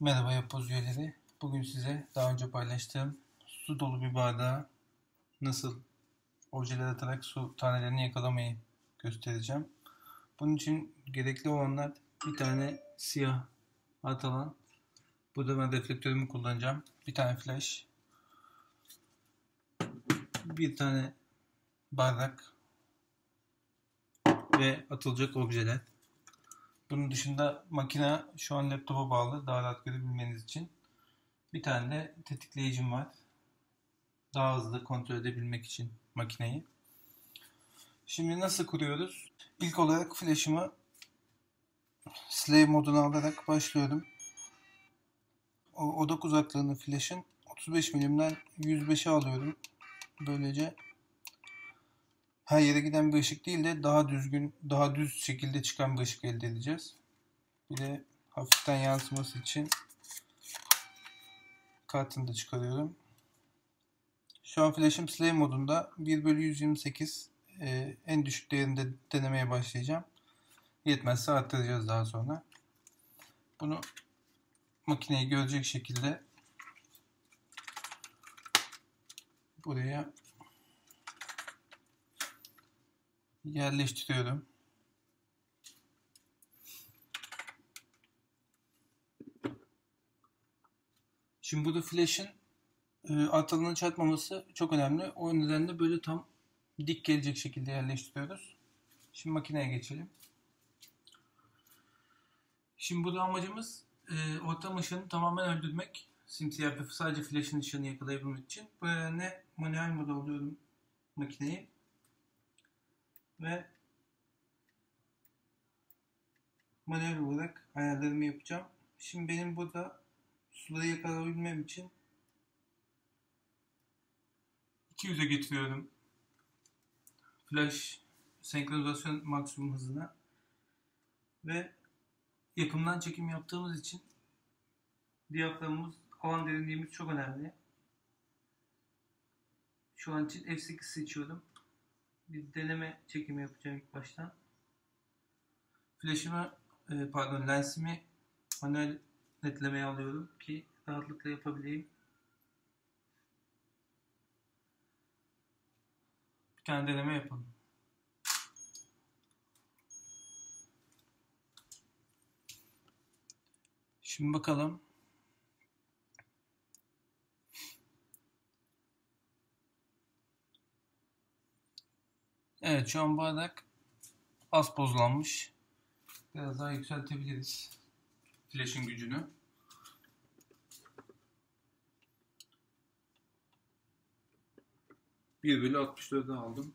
Merhaba yapboz üyeleri. Bugün size daha önce paylaştığım su dolu bir bardağa nasıl ojeler atarak su tanelerini yakalamayı göstereceğim. Bunun için gerekli olanlar bir tane siyah hat alan. Burada ben reflektörümü kullanacağım. Bir tane flash. Bir tane bardak ve atılacak objeler. Bunun dışında makine şu an laptopa bağlı daha rahat görebilmeniz için. Bir tane de tetikleyicim var. Daha hızlı kontrol edebilmek için makineyi. Şimdi nasıl kuruyoruz? İlk olarak flash'ımı slave moduna alarak başlıyorum. O odak uzaklığını flash'ın 35 milimden 105'e alıyorum. Böylece her yere giden bir ışık değil de daha düzgün, daha düz şekilde çıkan bir ışık elde edeceğiz. Bir de hafiften yansıması için kartını da çıkarıyorum. Şu an flash'ım slave modunda 1 bölü 128 e, en düşük değerinde denemeye başlayacağım. Yetmezse arttıracağız daha sonra. Bunu makineyi görecek şekilde buraya yerleştiriyorum. Şimdi burada flash'ın e, artalığını çarpmaması çok önemli. O nedenle böyle tam dik gelecek şekilde yerleştiriyoruz. Şimdi makineye geçelim. Şimdi burada amacımız e, ortam ışığını tamamen öldürmek. Simsiyah bir sadece flash'ın ışığını yakalayabilmek için. Bu nedenle manuel moda alıyorum makineyi. Ve manuel olarak ayarlarımı yapacağım. Şimdi benim burada suları yakalayabilmem için 200'e getiriyorum. Flash senkronizasyon maksimum hızına ve yakından çekim yaptığımız için diyaframımız, alan derinliğimiz çok önemli. Şu an için F8 seçiyorum. Bir deneme çekimi yapacağım ilk baştan. Flash'ımı, e, pardon lensimi manuel netlemeye alıyorum ki rahatlıkla yapabileyim. Bir tane deneme yapalım. Şimdi bakalım. Evet şu an bardak az bozlanmış. Biraz daha yükseltebiliriz. Flash'ın gücünü. Bir bölü 64'e aldım.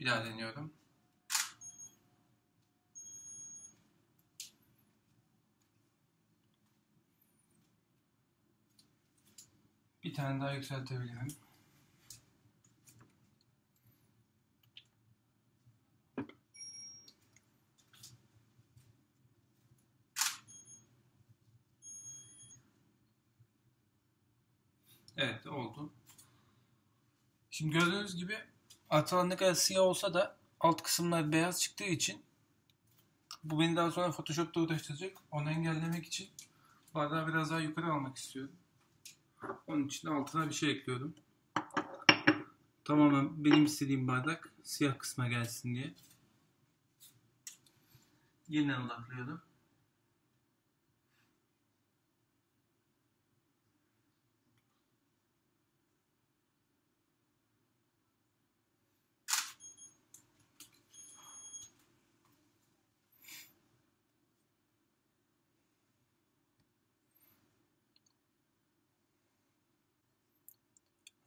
Bir daha deniyorum. Bir tane daha yükseltebilirim. Evet oldu. Şimdi gördüğünüz gibi artalan ne kadar siyah olsa da alt kısımlar beyaz çıktığı için bu beni daha sonra Photoshop'ta uğraştıracak. Onu engellemek için bardağı biraz daha yukarı almak istiyorum. Onun için altına bir şey ekliyorum. Tamamen benim istediğim bardak siyah kısma gelsin diye. Yeniden odaklıyorum.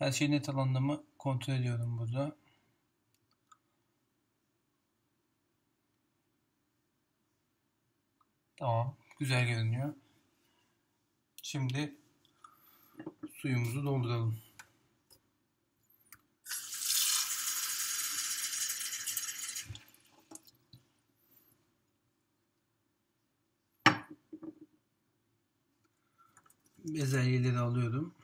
Her şey net alanda mı kontrol ediyorum burada. Tamam. Güzel görünüyor. Şimdi suyumuzu dolduralım. Bezelyeleri alıyorum.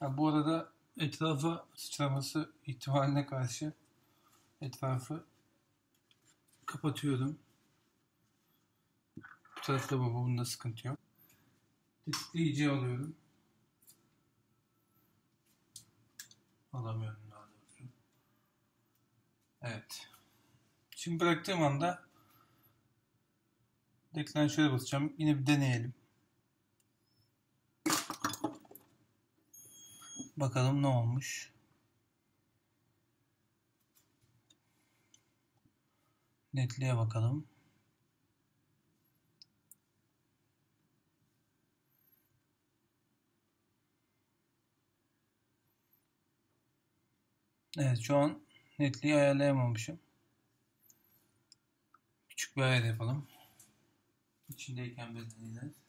Ha, bu arada etrafa sıçraması ihtimaline karşı etrafı kapatıyorum. Bu tarafta baba bunda sıkıntı yok. Tetikleyici alıyorum. Alamıyorum daha doğrusu. Evet. Şimdi bıraktığım anda deklanşöre basacağım. Yine bir deneyelim. Bakalım ne olmuş. Netliğe bakalım. Evet şu an netliği ayarlayamamışım. Küçük bir ayar yapalım. İçindeyken bezeneceğiz.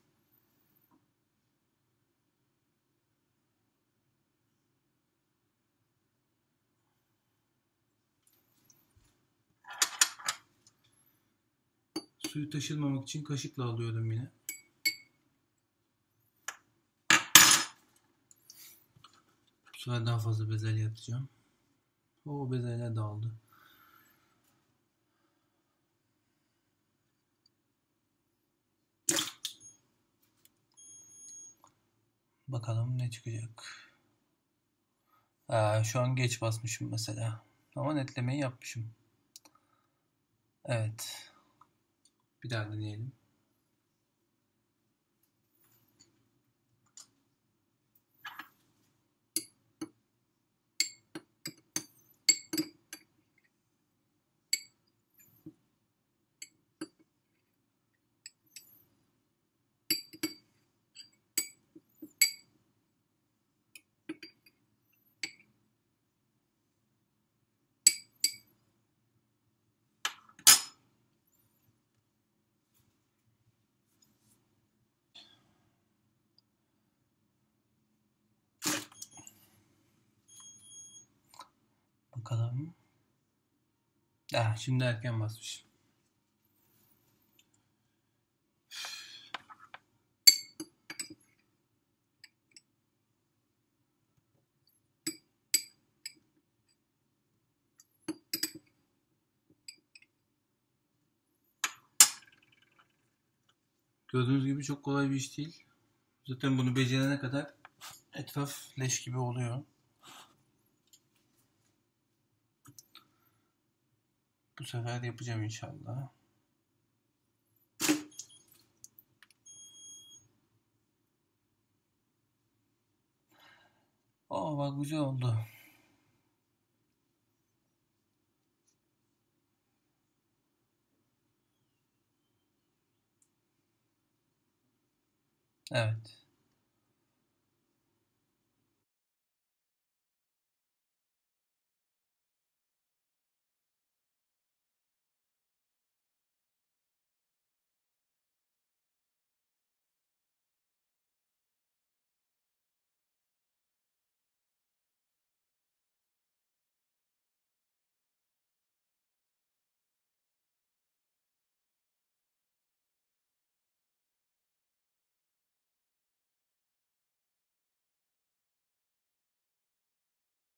Suyu taşırmamak için kaşıkla alıyorum yine. Bu sefer daha fazla bezelye yapacağım. O bezelye dağıldı. Bakalım ne çıkacak. Aa, şu an geç basmışım mesela. Ama netlemeyi yapmışım. Evet. Bir daha deneyelim. Bakalım. Ah, şimdi erken basmış. Gördüğünüz gibi çok kolay bir iş değil. Zaten bunu becerene kadar etraf leş gibi oluyor. Bu sefer yapacağım inşallah. Aa bak güzel oldu. Evet.